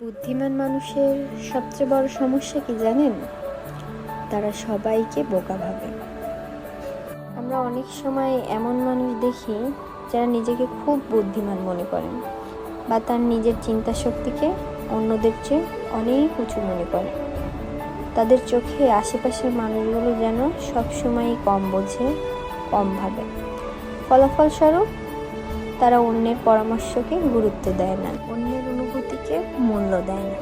বুদ্ধিমান মানুষের সবচেয়ে বড় সমস্যা কি জানেন? তারা সবাইকে বোকা ভাবে। আমরা অনেক সময় এমন মানুষ দেখি যারা নিজেকে খুব বুদ্ধিমান মনে করেন বা তার নিজের চিন্তা শক্তিকে অন্যদের চেয়ে অনেক উঁচু মনে করে। তাদের চোখে আশেপাশের মানুষগুলো যেন সবসময়ই কম বোঝে, কম ভাবে। ফলাফলস্বরূপ তারা অন্যের পরামর্শকে গুরুত্ব দেয় না। অন্যের অনুভূতিকে মূল্য দেয় না।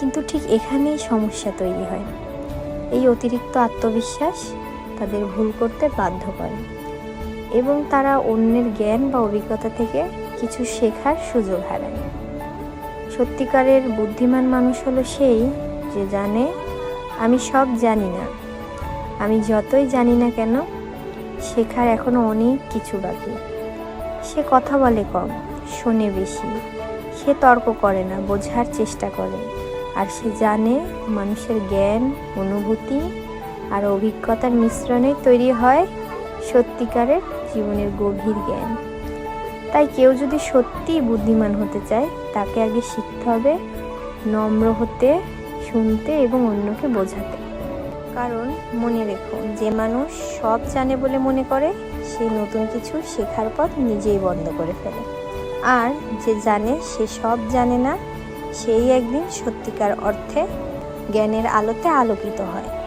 কিন্তু ঠিক এখানেই সমস্যা তৈরি হয়। এই অতিরিক্ত আত্মবিশ্বাস তাদের ভুল করতে বাধ্য করে। এবং তারা অন্যের জ্ঞান বা অভিজ্ঞতা থেকে কিছু শেখার সুযোগ হারায়। সত্যিকারের বুদ্ধিমান মানুষ হলো সেই যে জানে, আমি সব জানি না। আমি যতই জানি না কেন, শেখার এখনও অনেক কিছু বাকি। সে কথা বলে কম, শোনে বেশি। সে তর্ক করে না, বোঝার চেষ্টা করে। আর সে জানে মানুষের জ্ঞান, অনুভূতি আর অভিজ্ঞতার মিশ্রণে তৈরি হয় সত্যিকারের জীবনের গভীর জ্ঞান। তাই কেউ যদি সত্যিই বুদ্ধিমান হতে চায়, তাকে আগে শিখতে হবে নম্র হতে, শুনতে এবং অন্যকে বোঝাতে। কারণ মনে রেখো, যে মানুষ সব জানে বলে মনে করে, সে নতুন কিছু শেখার পথ নিজেই বন্ধ করে ফেলে। আর যে জানে, সে সব জানে না। সেই একদিন সত্যিকার অর্থে জ্ঞানের আলোতে আলোকিত হয়।